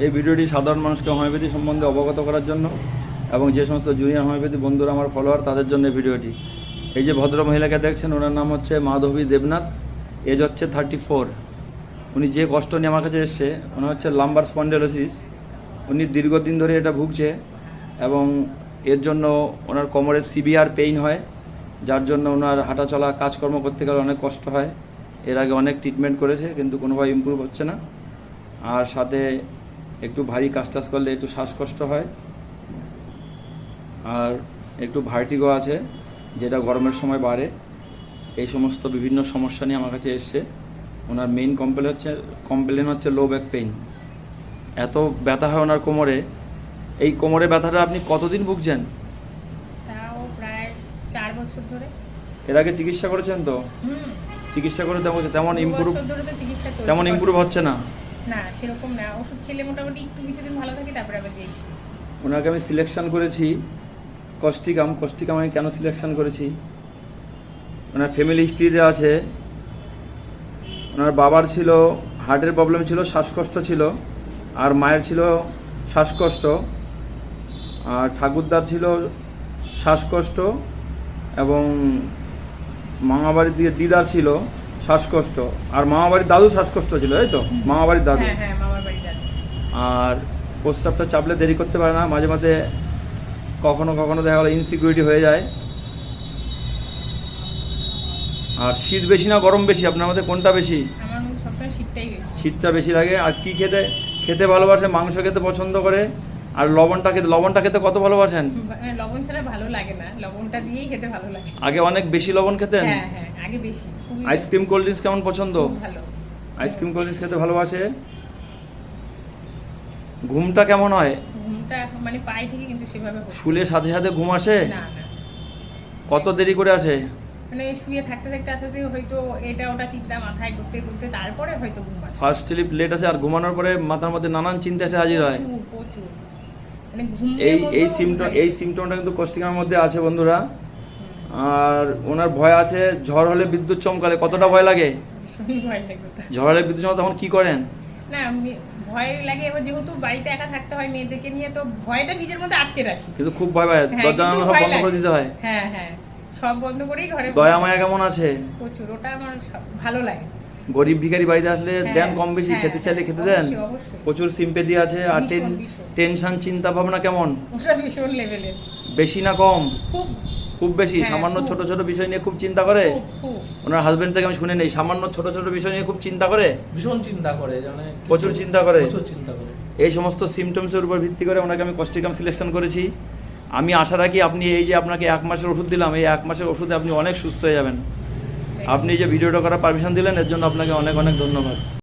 এই ভিডিওটি সাধারণ মানুষকে হোমিওপ্যাথি সম্বন্ধে অবগত করার জন্য এবং যে সমস্ত জুনিয়র হোমিওপ্যাথি বন্ধুরা আমার ফলোয়ার তাদের জন্য এই ভিডিওটি। এই যে ভদ্র মহিলাকে দেখছেন, ওনার নাম হচ্ছে মাধবী দেবনাথ এজ হচ্ছে থার্টি ফোর উনি যে কষ্ট নিয়ে আমার কাছে এসছে, ওনার হচ্ছে লাম্বার স্পন্ডেলোসিস উনি দীর্ঘদিন ধরে এটা ভুগছে এবং এর জন্য ওনার কোমরের সিভিয়ার পেইন হয়, যার জন্য ওনার হাঁটা চলা কাজকর্ম করতে গেলে অনেক কষ্ট হয়। এর আগে অনেক ট্রিটমেন্ট করেছে, কিন্তু কোনোভাবে ইমপ্রুভ হচ্ছে না। আর সাথে একটু ভারী কাজ টাজ করলে একটু শ্বাসকষ্ট হয়। আর একটু ভার্টিগো আছে যেটা গরমের সময় বাড়ে। এই সমস্ত বিভিন্ন সমস্যা নিয়ে আমার কাছে এসছে। ওনার মেইন কমপ্লেন হচ্ছে কমপ্লেন হচ্ছে লো ব্যাক পেইন এত ব্যথা হয় ওনার কোমরে। এই কোমরে ব্যথাটা আপনি কতদিন ভুগছেন? তাও প্রায় চার বছর ধরে। এর আগে চিকিৎসা করেছেন তো? চিকিৎসা করে তেমন তেমন ইমপ্রুভ তেমন ইমপ্রুভ হচ্ছে না। না, সেরকম না। ওষুধ খেলে মোটামুটি একটু কিছুদিন ভালো থাকে, তারপরে আবার দিয়েছি। ওনাকে আমি সিলেকশন করেছি। কস্টিকাম কস্টিকাম আমি কেন সিলেকশন করেছি? ওনার ফ্যামিলি হিস্ট্রিতে আছে। ওনার বাবার ছিল হার্টের প্রবলেম ছিল, শ্বাসকষ্ট ছিল, আর মায়ের ছিল শ্বাসকষ্ট, আর ঠাকুরদার ছিল শ্বাসকষ্ট, এবং মামাবাড়ির দিকে দিদার ছিল। শ্বাসকষ্ট। আর মামাবাড়ির দাদু শ্বাসকষ্ট ছিল তাই তো? মামাবাড়ির দাদু। হ্যাঁ হ্যাঁ যাবে আর প্রস্রাবটা চাপলে দেরি করতে পারে না মাঝে মাঝে কখনো কখনো দেখা গেলো ইনসিকিউরিটি হয়ে যায়। আর শীত বেশি না গরম বেশি? আপনার মধ্যে কোনটা বেশি। শীতটা বেশি লাগে। আর কি খেতে খেতে ভালোবাসে মাংস খেতে পছন্দ করে? আর লবণটা খেতে লবণটা খেতে কত ভালোবাসেন? মানে লবণ ছাড়া ভালো লাগে না। লবণটা দিয়েই খেতে ভালো লাগে। আগে অনেক বেশি লবণ খেতেন? হ্যাঁ হ্যাঁ আগে বেশি। আইসক্রিম কোল্ড ড্রিঙ্কস কেমন পছন্দ? ভালো। আইসক্রিম কোল্ড ড্রিঙ্কস খেতে ভালোবাসে? ঘুমটা কেমন হয়? ঘুমটা মানে পাই ঠিকই কিন্তু সেভাবে শুলে সাথে সাথে ঘুম আসে? না না। কত দেরি করে আসে? মানে শুয়ে থাকতে থাকতে আস্তে আস্তে হয়তো এটা ওটা চিন্তা মাথায় করতে করতে তারপরে হয়তো ঘুম আসে। ফার্স্ট স্লিপ লেট আছে আর ঘুমানোর পরে মাথার মধ্যে নানান চিন্তা এসে হাজির হয়। প্রচুর। এই এই সিমটম এই সিমটমটা কিন্তু কষ্টিকার মধ্যে আছে বন্ধুরা। আর ওনার ভয় আছে ঝড় হলে বিদ্যুৎ চমকালে। কতটা ভয় লাগে। ঝড় হলে বিদ্যুৎ চমকালে তখন কি করেন? না ভয় লাগে এবার যেহেতু বাড়িতে একা থাকতে হয় মেয়েদেরকে নিয়ে তো ভয়টা নিজের মধ্যে আটকে রাখি। কিন্তু খুব ভয় পায়। হ্যাঁ, দরজা সব বন্ধ করে দিতে হয়। হ্যাঁ হ্যাঁ। সব বন্ধ করেই ঘরে দয়া মায়া কেমন আছে? প্রচুর। ওটা আমার ভালো লাগে। গরিব ভিখারি বাড়িতে আসলে হ্যাঁ, দেন কম বেশি হ্যাঁ, খেতে চাইলে হ্যাঁ, খেতে দেন। অবশ্যই, অবশ্যই। প্রচুর সিম্পেথি আছে আর। টেনশন চিন্তা ভাবনা কেমন? বেশি না কম? খুব। খুব বেশি? হ্যাঁ, সামান্য। ছোট ছোট বিষয় নিয়ে খুব চিন্তা করে? ওনার হাজবেন্ড থেকে আমি শুনে নেই সামান্য ছোট ছোট বিষয় নিয়ে খুব চিন্তা করে? ভীষণ চিন্তা করে মানে প্রচুর চিন্তা করে। প্রচুর চিন্তা করে। এই সমস্ত সিমটমসের উপর ভিত্তি করে ওনাকে আমি কস্টিকাম সিলেকশন করেছি। আমি আশা রাখি আপনি এই যে আপনাকে এক মাসের ওষুধ দিলাম এই এক মাসের ওষুধে আপনি অনেক সুস্থ হয়ে যাবেন। আপনি যে ভিডিওটা করার পারমিশন দিলেন এর জন্য আপনাকে অনেক অনেক ধন্যবাদ।